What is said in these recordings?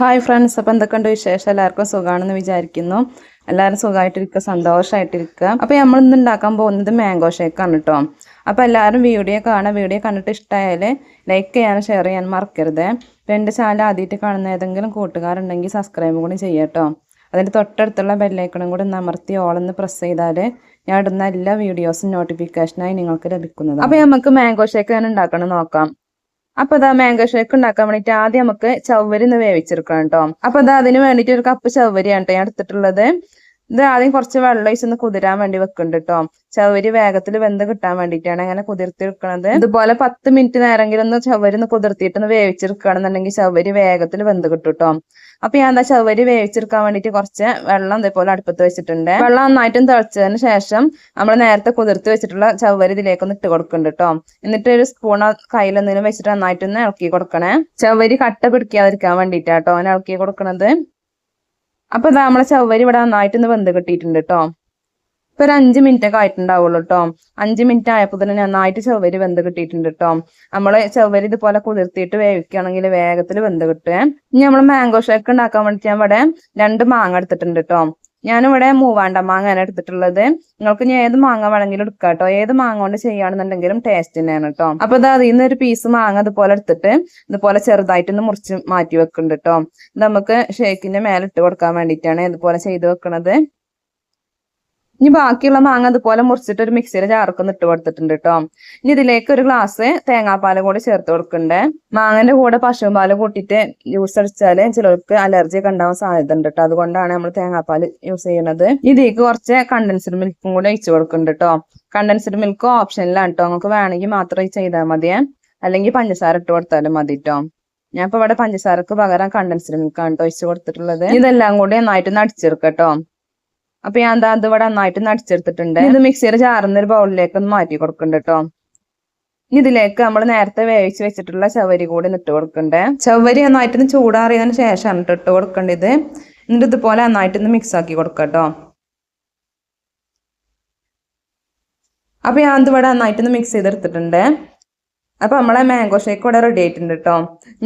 Hi friends അപ്പോൾ എന്തൊക്കെയുണ്ട് വിശേഷം? എല്ലാവർക്കും സുഖമാണെന്ന് വിചാരിക്കുന്നു. എല്ലാവരും സുഖമായിട്ടിരിക്കുക സന്തോഷമായിട്ടിരിക്കുക അപ്പോൾ നമ്മൾ ഇന്ന് ഉണ്ടാക്കാൻ പോകുന്നത് മാംഗോ ഷേക്കാണ് കേട്ടോ അപ്പോൾ എല്ലാവരും വീഡിയോ കാണുക വീഡിയോ കണ്ടിട്ട് ഇഷ്ടമായാൽ ലൈക്ക് ചെയ്യാനും ഷെയർ ചെയ്യാനും മറക്കരുത്. എന്റെ ചാനൽ ആദ്യമായിട്ട് കാണുന്ന ഏതെങ്കിലും കൂട്ടുകാരുണ്ടെങ്കിൽ സബ്സ്ക്രൈബ് കൂടി ചെയ്യട്ടോ അതിന്റെ തൊട്ടടുത്തുള്ള ബെല്ലൈക്കണും കൂടി നമർത്തി ഓളൊന്ന് പ്രസ് ചെയ്താൽ ഞാൻ ഇടുന്ന എല്ലാ വീഡിയോസും നോട്ടിഫിക്കേഷനായി നിങ്ങൾക്ക് ലഭിക്കുന്നത് അപ്പോൾ നമുക്ക് മാംഗോ ഷേക്ക് ഞാൻ ഉണ്ടാക്കണം നോക്കാം. അപ്പൊ ഇതാ മാംഗോ ഷേക്ക് ഉണ്ടാക്കാൻ വേണ്ടിട്ട് ആദ്യം നമുക്ക് ചവ്വരി ഒന്ന് വേവിച്ചെടുക്കണം കേട്ടോ അപ്പൊ ഇതാ അതിന് വേണ്ടിട്ട് ഒരു കപ്പ് ചവ്വരിയാണ് കേട്ടോ ഞാൻ എടുത്തിട്ടുള്ളത്. ഇത് ആദ്യം കുറച്ച് വെള്ളം ഒഴിച്ചൊന്ന് കുതിരാൻ വേണ്ടി വെക്കുന്നുണ്ട് കേട്ടോ ചവരി വേഗത്തിൽ വെന്ത് കിട്ടാൻ വേണ്ടിയിട്ടാണ് അങ്ങനെ കുതിർത്തി വെക്കണത് ഇതുപോലെ പത്ത് മിനിറ്റ് നേരെങ്കിലും ഒന്ന് ചവരി ഒന്ന് കുതിർത്തിയിട്ട് ഒന്ന് വേവിച്ചെടുക്കുകയാണെന്നുണ്ടെങ്കിൽ ചവരി വേഗത്തിൽ വെന്ത് കിട്ടും കേട്ടോ അപ്പൊ ഞാൻ എന്താ ചവരി വേവിച്ചെടുക്കാൻ വേണ്ടിട്ട് കുറച്ച് വെള്ളം ഇതേപോലെ അടുപ്പത്ത് വെച്ചിട്ടുണ്ട്. വെള്ളം നന്നായിട്ടും തിളച്ചതിന് ശേഷം നമ്മൾ നേരത്തെ കുതിർത്ത് വെച്ചിട്ടുള്ള ചവരി ഇതിലേക്ക് ഒന്ന് ഇട്ട് കൊടുക്കുന്നുണ്ട് കേട്ടോ എന്നിട്ട് ഒരു സ്പൂൺ കയ്യിലെന്തെങ്കിലും വെച്ചിട്ട് നന്നായിട്ടൊന്ന് ഇളക്കി കൊടുക്കണേ. ചവരി കട്ട പിടിക്കാതിരിക്കാൻ വേണ്ടിയിട്ടാട്ടോ ഇളക്കി കൊടുക്കണത്. അപ്പൊ ഇതാ നമ്മളെ ചവ്വരി ഇവിടെ നന്നായിട്ടൊന്ന് വെന്ത് കിട്ടിയിട്ടുണ്ട് കേട്ടോ ഇപ്പൊ ഒരു അഞ്ച് മിനിറ്റ് ഒക്കെ ആയിട്ടുണ്ടാവുള്ളൂ കേട്ടോ അഞ്ച് മിനിറ്റ് ആയപ്പോൾ തന്നെ നന്നായിട്ട് ചവ്വരി വെന്ത് കിട്ടിയിട്ടുണ്ട് കേട്ടോ നമ്മൾ ചവ്വരി ഇതുപോലെ കുതിർത്തിയിട്ട് വേവിക്കുകയാണെങ്കിൽ വേഗത്തിൽ വെന്ത് കിട്ടുക ഇനി നമ്മൾ മാംഗോ ഷേക്ക് ഉണ്ടാക്കാൻ വേണ്ടിയിട്ട് ഞാൻ ഇവിടെ രണ്ട് മാങ്ങ എടുത്തിട്ടുണ്ട് കേട്ടോ ഞാനിവിടെ മൂവാണ്ട മാങ്ങയാണ് എടുത്തിട്ടുള്ളത്. നിങ്ങൾക്ക് ഇനി ഏത് മാങ്ങ വേണമെങ്കിലും എടുക്കാം കേട്ടോ ഏത് മാങ്ങ കൊണ്ട് ചെയ്യുകയാണെന്നുണ്ടെങ്കിലും ടേസ്റ്റ് തന്നെയാണ് കേട്ടോ. അപ്പൊ ഇത് അതിൽ നിന്ന് ഒരു പീസ് മാങ്ങ ഇതുപോലെ എടുത്തിട്ട് ഇതുപോലെ ചെറുതായിട്ടൊന്ന് മുറിച്ച് മാറ്റി വെക്കുന്നുണ്ട് കേട്ടോ. നമുക്ക് ഷേക്കിന്റെ മേലെ ഇട്ട് കൊടുക്കാൻ വേണ്ടിയിട്ടാണ് ഇതുപോലെ ചെയ്ത് വെക്കണത്. ഇനി ബാക്കിയുള്ള മാങ്ങ അതുപോലെ മുറിച്ചിട്ട് ഒരു മിക്സിയിൽ ജാറൊക്കെ ഇട്ട് കൊടുത്തിട്ടുണ്ട് കേട്ടോ ഇനി ഇതിലേക്ക് ഒരു ഗ്ലാസ് തേങ്ങാപ്പാലും കൂടി ചേർത്ത് കൊടുക്കണ്ടേ. മാങ്ങന്റെ കൂടെ പശുപാൽ കൂട്ടിയിട്ട് ജ്യൂസ് അടിച്ചാൽ ചിലർക്ക് അലർജി ഒക്കെ ഉണ്ടാവാൻ സാധ്യത ഉണ്ട് കേട്ടോ അതുകൊണ്ടാണ് നമ്മൾ തേങ്ങാപ്പാൽ യൂസ് ചെയ്യുന്നത് ഇതിലേക്ക് കുറച്ച് കണ്ടൻസ്ഡ് മിൽക്കും കൂടി ഒഴിച്ചു കൊടുക്കുന്നുണ്ട് കേട്ടോ കണ്ടൻസ്ഡ് മിൽക്ക് ഓപ്ഷനിലാണ് കേട്ടോ നമുക്ക് വേണമെങ്കിൽ മാത്രം ചെയ്താൽ മതിയേ. അല്ലെങ്കിൽ പഞ്ചസാര ഇട്ട് കൊടുത്താലും മതി കേട്ടോ ഞാൻ ഇപ്പൊ ഇവിടെ പഞ്ചസാരക്ക് പകരം കണ്ടൻസ്ഡ് മിൽക്കാണ് കേട്ടോ ഒഴിച്ചു കൊടുത്തിട്ടുള്ളത്. ഇതെല്ലാം കൂടി നന്നായിട്ട് അടിച്ചെടുക്കട്ടോ അപ്പൊ ഞാൻ എന്താ ഇവിടെ നന്നായിട്ട് നടിച്ചെടുത്തിട്ടുണ്ട്. ഇത് മിക്സിയുടെ ചാറുന്ന ഒരു ബൗളിലേക്ക് ഒന്ന് മാറ്റി കൊടുക്കുന്നുണ്ട് കേട്ടോ ഇതിലേക്ക് നമ്മൾ നേരത്തെ വേവിച്ച് വെച്ചിട്ടുള്ള ചവരി കൂടി ഇട്ട് കൊടുക്കണ്ടേ. ചവരി നന്നായിട്ട് ചൂടാറിയതിന് ശേഷമാണ് ഇട്ട് കൊടുക്കേണ്ടത് എന്നിട്ട് ഇതുപോലെ നന്നായിട്ട് ഒന്ന് മിക്സ് ആക്കി കൊടുക്കട്ടോ അപ്പൊ ഞാൻ ഇവിടെ നന്നായിട്ട് ഒന്ന് മിക്സ് ചെയ്തെടുത്തിട്ടുണ്ട്. അപ്പൊ നമ്മളെ മാംഗോ ഷേക്ക് ഇവിടെ റെഡി ആയിട്ടുണ്ട് കേട്ടോ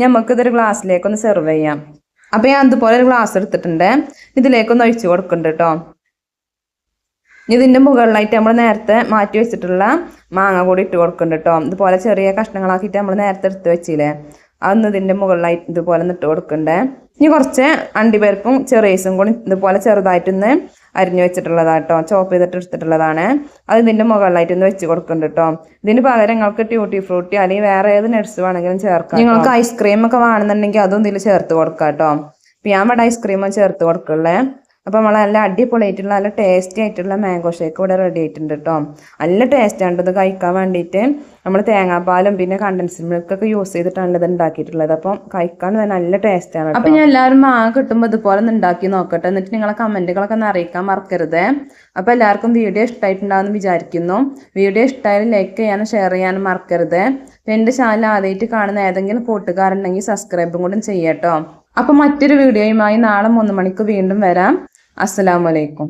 നമുക്ക് ഇതൊരു ഗ്ലാസ്സിലേക്ക് ഒന്ന് സെർവ് ചെയ്യാം. അപ്പൊ ഞാൻ ഇതുപോലെ ഒരു ഗ്ലാസ് എടുത്തിട്ടുണ്ട്. ഇതിലേക്കൊന്ന് ഒഴിച്ചു കൊടുക്കുന്നുണ്ട് കേട്ടോ ഇതിന്റെ മുകളിലായിട്ട് നമ്മൾ നേരത്തെ മാറ്റി വെച്ചിട്ടുള്ള മാങ്ങ കൂടി ഇട്ട് കൊടുക്കുന്നുണ്ട് കേട്ടോ ഇതുപോലെ ചെറിയ കഷ്ണങ്ങളാക്കിയിട്ട് നമ്മൾ നേരത്തെ എടുത്ത് വെച്ചില്ലേ? അതൊന്ന് ഇതിന്റെ മുകളിലായിട്ട് ഇതുപോലെ ഇട്ട് കൊടുക്കണ്ടേ. ഇനി കുറച്ച് അണ്ടിപ്പരിപ്പും ചെറീസും കൂടി ഇതുപോലെ ചെറുതായിട്ടൊന്ന് അരിഞ്ഞു വെച്ചിട്ടുള്ളതാട്ടോ ചോപ്പ് ചെയ്തിട്ട് എടുത്തിട്ടുള്ളതാണ്. അത് ഇതിന്റെ മുകളിലായിട്ട് ഒന്ന് വെച്ച് കൊടുക്കുന്നുണ്ട് കേട്ടോ ഇതിന് പകരം നിങ്ങൾക്ക് ട്യൂട്ടി ഫ്രൂട്ടി അല്ലെങ്കിൽ വേറെ ഏത് നട്സ് വേണമെങ്കിലും ചേർക്കാം നിങ്ങൾക്ക് ഐസ്ക്രീം ഒക്കെ വേണമെന്നുണ്ടെങ്കിൽ അതും ഇതിൽ ചേർത്ത് കൊടുക്കാം കേട്ടോ ഇപ്പം ഞാൻ ഇവിടെ ഐസ്ക്രീമും ചേർത്ത് കൊടുക്കുള്ളേ. അപ്പോൾ നമ്മൾ നല്ല അടിപൊളിയായിട്ടുള്ള നല്ല ടേസ്റ്റി ആയിട്ടുള്ള മാംഗോ ഷേക്ക് ഇവിടെ റെഡി ആയിട്ടുണ്ട് കേട്ടോ നല്ല ടേസ്റ്റാണ് ഇത് കഴിക്കാൻ വേണ്ടിയിട്ട് നമ്മൾ തേങ്ങാപ്പാലും പിന്നെ കണ്ടൻസ്ഡ് മിൽക്കൊക്കെ യൂസ് ചെയ്തിട്ടാണ് ഇത് ഉണ്ടാക്കിയിട്ടുള്ളത് അപ്പം കഴിക്കാൻ നല്ല ടേസ്റ്റാണ് അപ്പം ഞാൻ എല്ലാവരും മാങ്ങ കിട്ടുമ്പോൾ ഇതുപോലെ ഒന്ന് ഉണ്ടാക്കി നോക്കട്ടെ. എന്നിട്ട് നിങ്ങളെ കമന്റുകളൊക്കെ ഒന്ന് അറിയിക്കാൻ മറക്കരുത്. അപ്പോൾ എല്ലാവർക്കും വീഡിയോ ഇഷ്ടമായിട്ടുണ്ടാകുമെന്ന് വിചാരിക്കുന്നു. വീഡിയോ ഇഷ്ടമായാലും ലൈക്ക് ചെയ്യാനും ഷെയർ ചെയ്യാനും മറക്കരുത്. എന്റെ ചാനൽ ആദ്യമായിട്ട് കാണുന്ന ഏതെങ്കിലും കൂട്ടുകാരുണ്ടെങ്കിൽ സബ്സ്ക്രൈബും കൂടെ ചെയ്യട്ടോ അപ്പം മറ്റൊരു വീഡിയോയുമായി നാളെ മൂന്ന് മണിക്ക് വീണ്ടും വരാം. അസ്സലാമലൈക്കും